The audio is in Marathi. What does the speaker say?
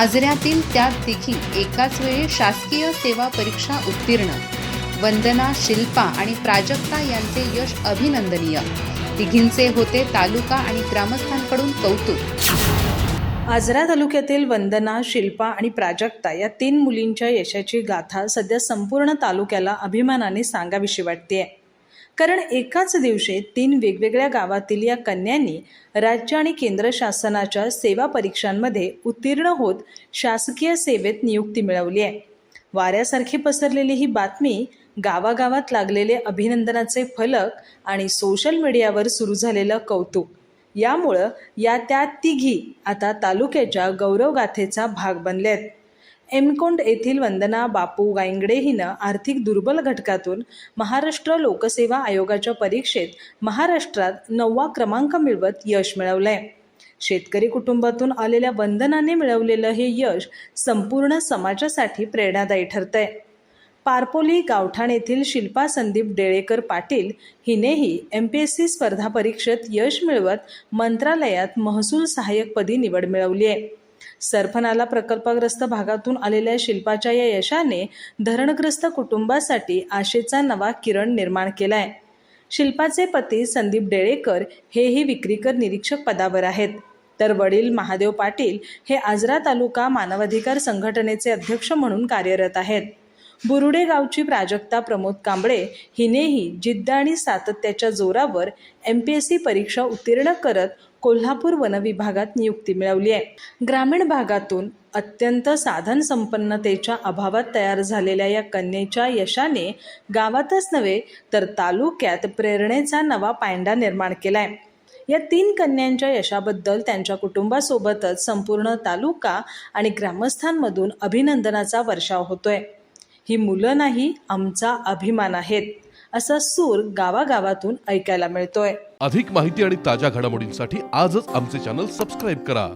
आजऱ्यातील त्या तिघी एकाच वेळी शासकीय सेवा परीक्षा उत्तीर्ण. वंदना शिल्पा आणि प्राजक्ता यांचे यश अभिनंदनीय. तिघींचे होते तालुका आणि ग्रामस्थांकडून कौतुक. आजरा तालुक्यातील वंदना शिल्पा आणि प्राजक्ता या तीन मुलींच्या यशाची गाथा सध्या संपूर्ण तालुक्याला अभिमानाने सांगावीशी वाटते आहे कारण एकाच दिवशी तीन वेगवेगळ्या गावातील या कन्यांनी राज्य आणि केंद्र शासनाच्या सेवा परीक्षांमध्ये उत्तीर्ण होत शासकीय सेवेत नियुक्ती मिळवली आहे. वाऱ्यासारखी पसरलेली ही बातमी गावागावात लागलेले अभिनंदनाचे फलक आणि सोशल मीडियावर सुरू झालेलं कौतुक. यामुळं या त्या तिघी आता तालुक्याच्या गौरवगाथेचा भाग बनल्यात एमकोंड येथील वंदना बापू गायंगडे हिनं आर्थिक दुर्बल घटकातून महाराष्ट्र लोकसेवा आयोगाच्या परीक्षेत महाराष्ट्रात नववा क्रमांक मिळवत यश मिळवलंय. शेतकरी कुटुंबातून आलेल्या वंदनाने मिळवलेलं हे यश संपूर्ण समाजासाठी प्रेरणादायी ठरतंय. पारपोली गावठाण येथील शिल्पा संदीप डेळेकर पाटील हिनेही एम पी एस सी स्पर्धा परीक्षेत यश मिळवत मंत्रालयात महसूल सहाय्यकपदी निवड मिळवली आहे सरफनाला प्रकल्पग्रस्त भागातून आलेल्या शिल्पाच्या या यशाने धरणग्रस्त कुटुंबासाठी आशेचा नवा किरण निर्माण केलाय. शिल्पाचे पती संदीप डेळेकर हेही विक्रीकर निरीक्षक पदावर आहेत. तर वडील महादेव पाटील हे आजरा तालुका मानवाधिकार संघटनेचे अध्यक्ष म्हणून कार्यरत आहेत. बुरुडे गावची प्राजक्ता प्रमोद कांबळे हिनेही जिद्द आणि सातत्याच्या जोरावर एम पी एस सी परीक्षा उत्तीर्ण करत कोल्हापूर वनविभागात नियुक्ती मिळवली आहे. ग्रामीण भागातून अत्यंत साधन संपन्नतेच्या अभावात तयार झालेल्या या कन्येच्या यशाने गावातच नव्हे तर तालुक्यात प्रेरणेचा नवा पायंडा निर्माण केलाय. या तीन कन्यांच्या यशाबद्दल त्यांच्या कुटुंबासोबतच संपूर्ण तालुका आणि ग्रामस्थांमधून अभिनंदनाचा वर्षाव होतोय. ही मुलं नाही आमचा अभिमान आहेत. असा सूर गावागावातून ऐकायला मिळतोय. अधिक माहिती आणि ताज्या घडामोडींसाठी आजच आमचे चॅनल सबस्क्राईब करा.